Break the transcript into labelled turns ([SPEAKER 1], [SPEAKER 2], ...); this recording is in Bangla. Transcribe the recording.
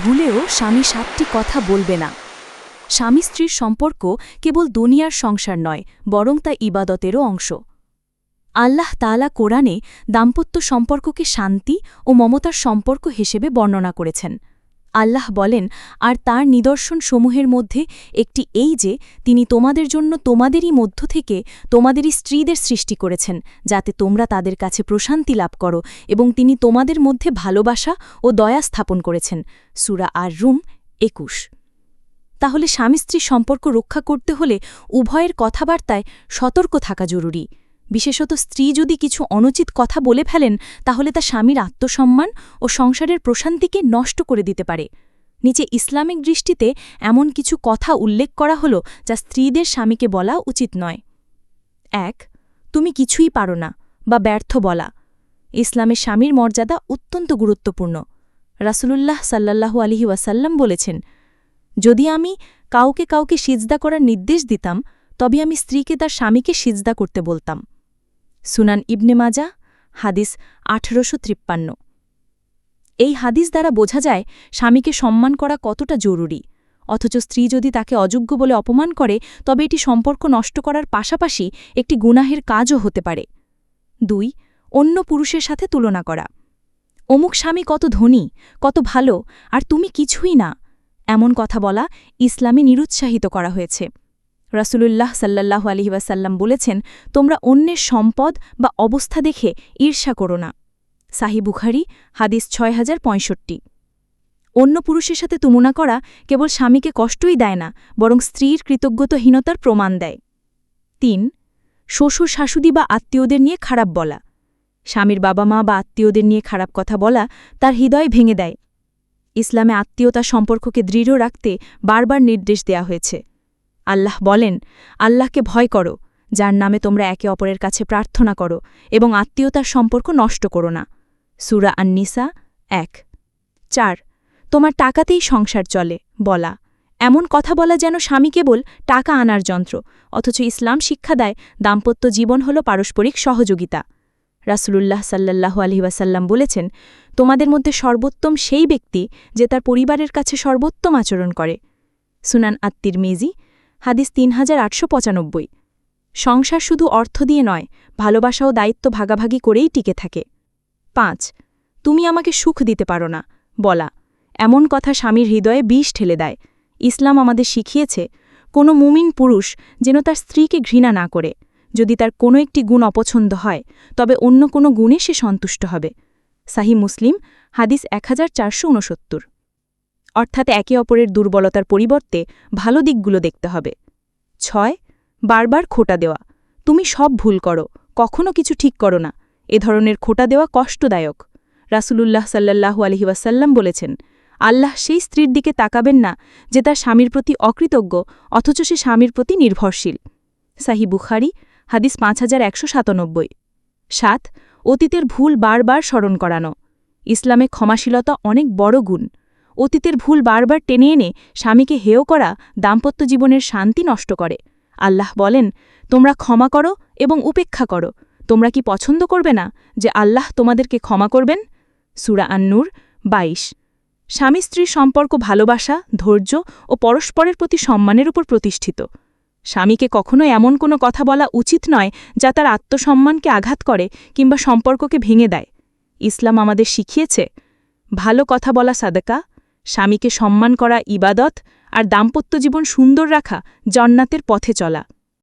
[SPEAKER 1] ভুলেও স্বামী সাতটি কথা বলবে না। স্বামী স্ত্রীর সম্পর্ক কেবল দুনিয়ার সংসার নয়, বরং তা ইবাদতেরও অংশ। আল্লাহ তালা কোরআনে দাম্পত্য সম্পর্ককে শান্তি ও মমতার সম্পর্ক হিসেবে বর্ণনা করেছেন। আল্লাহ বলেন, আর তার নিদর্শনসমূহের মধ্যে একটি এই যে, তিনি তোমাদের জন্য তোমাদেরই মধ্য থেকে তোমাদেরই স্ত্রীদের সৃষ্টি করেছেন, যাতে তোমরা তাদের কাছে প্রশান্তি লাভ করো এবং তিনি তোমাদের মধ্যে ভালোবাসা ও দয়া স্থাপন করেছেন। সুরা আর রুম একুশ। তাহলে স্বামী স্ত্রীর সম্পর্ক রক্ষা করতে হলে উভয়ের কথাবার্তায় সতর্ক থাকা জরুরি। বিশেষত স্ত্রী যদি কিছু অনুচিত কথা বলে ফেলেন, তাহলে তা স্বামীর আত্মসম্মান ও সংসারের প্রশান্তিকে নষ্ট করে দিতে পারে। নিচে ইসলামিক দৃষ্টিতে এমন কিছু কথা উল্লেখ করা হল যা স্ত্রীদের স্বামীকে বলা উচিত নয়। এক, তুমি কিছুই পারো না বা ব্যর্থ বলা। ইসলামের স্বামীর মর্যাদা অত্যন্ত গুরুত্বপূর্ণ। রাসূলুল্লাহ সাল্লাল্লাহু আলিহি ওয়াসাল্লাম বলেছেন, যদি আমি কাউকে কাউকে সিজদা করার নির্দেশ দিতাম, তবে আমি স্ত্রীকে তার স্বামীকে সিজদা করতে বলতাম। সুনান ইবনে মাজা হাদিস আঠেরোশো ত্রিপ্পান্ন এই হাদিস দ্বারা বোঝা যায় স্বামীকে সম্মান করা কতটা জরুরি। অথচ স্ত্রী যদি তাকে অযোগ্য বলে অপমান করে, তবে এটি সম্পর্ক নষ্ট করার পাশাপাশি একটি গুনাহের কাজও হতে পারে। দুই, অন্য পুরুষের সাথে তুলনা করা। অমুক স্বামী কত ধনী, কত ভালো, আর তুমি কিছুই না, এমন কথা বলা ইসলামে নিরুৎসাহিত করা হয়েছে। রাসূলুল্লাহ সাল্লাল্লাহু আলহি ওয়াসাল্লাম বলেছেন, তোমরা অন্যের সম্পদ বা অবস্থা দেখে ঈর্ষা করো না। সাহি বুখারি, হাদিস ছয় হাজার পঁয়ষট্টি। অন্য পুরুষের সাথে তুলনা করা কেবল স্বামীকে কষ্টই দেয় না, বরং স্ত্রীর কৃতজ্ঞতাহীনতার প্রমাণ দেয়। তিন, শ্বশুর শাশুদি বা আত্মীয়দের নিয়ে খারাপ বলা। স্বামীর বাবা মা বা আত্মীয়দের নিয়ে খারাপ কথা বলা তার হৃদয় ভেঙে দেয়। ইসলামে আত্মীয়তা সম্পর্ককে দৃঢ় রাখতে বারবার নির্দেশ দেয়া হয়েছে। আল্লাহ বলেন, আল্লাহকে ভয় করো, যার নামে তোমরা একে অপরের কাছে প্রার্থনা করো এবং আত্মীয়তার সম্পর্ক নষ্ট করো না। সুরা আন্নিসা এক। চার, তোমার টাকাতেই সংসার চলে, বলা। এমন কথা বলা যেন স্বামী কেবল টাকা আনার যন্ত্র, অথচ ইসলাম শিক্ষা দেয় দাম্পত্য জীবন হল পারস্পরিক সহযোগিতা। রাসূলুল্লাহ সাল্লাল্লাহু আলহিবাসাল্লাম বলেছেন, তোমাদের মধ্যে সর্বোত্তম সেই ব্যক্তি যে তার পরিবারের কাছে সর্বোত্তম আচরণ করে। সুনান আত্মির মেজি হাদিস তিন হাজার আটশো পঁচানব্বই। সংসার শুধু অর্থ দিয়ে নয়, ভালোবাসা ও দায়িত্ব ভাগাভাগি করেই টিকে থাকে। পাঁচ, তুমি আমাকে সুখ দিতে পারো না, বলা। এমন কথা স্বামীর হৃদয়ে বিষ ঠেলে দেয়। ইসলাম আমাদের শিখিয়েছে, কোনো মুমিন পুরুষ যেন তার স্ত্রীকে ঘৃণা না করে। যদি তার কোনো একটি গুণ অপছন্দ হয়, তবে অন্য কোনো গুণে সে সন্তুষ্ট হবে। সাহি মুসলিম, হাদিস এক হাজার চারশো ঊনসত্তর অর্থাৎ একে অপরের দুর্বলতার পরিবর্তে ভালো দিকগুলো দেখতে হবে। ছয়, বারবার খোটা দেওয়া। তুমি সব ভুল করো, কখনো কিছু ঠিক করো না। এ ধরনের খোটা দেওয়া কষ্টদায়ক। রাসূলুল্লাহ সাল্লাল্লাহু আলহি ওয়াসাল্লাম বলেছেন, আল্লাহ সেই স্ত্রীর দিকে তাকাবেন না যে তার স্বামীর প্রতি অকৃতজ্ঞ, অথচ সে স্বামীর প্রতি নির্ভরশীল। সাহি বুখারি, হাদিস পাঁচ হাজার একশো সাতানব্বই। সাত, অতীতের ভুল বারবার স্মরণ করানো। ইসলামে ক্ষমাশীলতা অনেক বড় গুণ। অতীতের ভুল বারবার টেনে এনে স্বামীকে হেয় করা দাম্পত্য জীবনের শান্তি নষ্ট করে। আল্লাহ বলেন, তোমরা ক্ষমা করো এবং উপেক্ষা করো। তোমরা কি পছন্দ করবে না যে আল্লাহ তোমাদেরকে ক্ষমা করবেন? সুরা আন্নুর, বাইশ। স্বামী স্ত্রীর সম্পর্ক ভালোবাসা, ধৈর্য ও পরস্পরের প্রতি সম্মানের উপর প্রতিষ্ঠিত। স্বামীকে কখনো এমন কোনো কথা বলা উচিত নয় যা তার আত্মসম্মানকে আঘাত করে কিংবা সম্পর্ককে ভেঙে দেয়। ইসলাম আমাদের শিখিয়েছে, ভালো কথা বলা সাদকা স্বামীকে সম্মান করা ইবাদত আর দাম্পত্য জীবন সুন্দর রাখা জন্নাতের পথে চলা।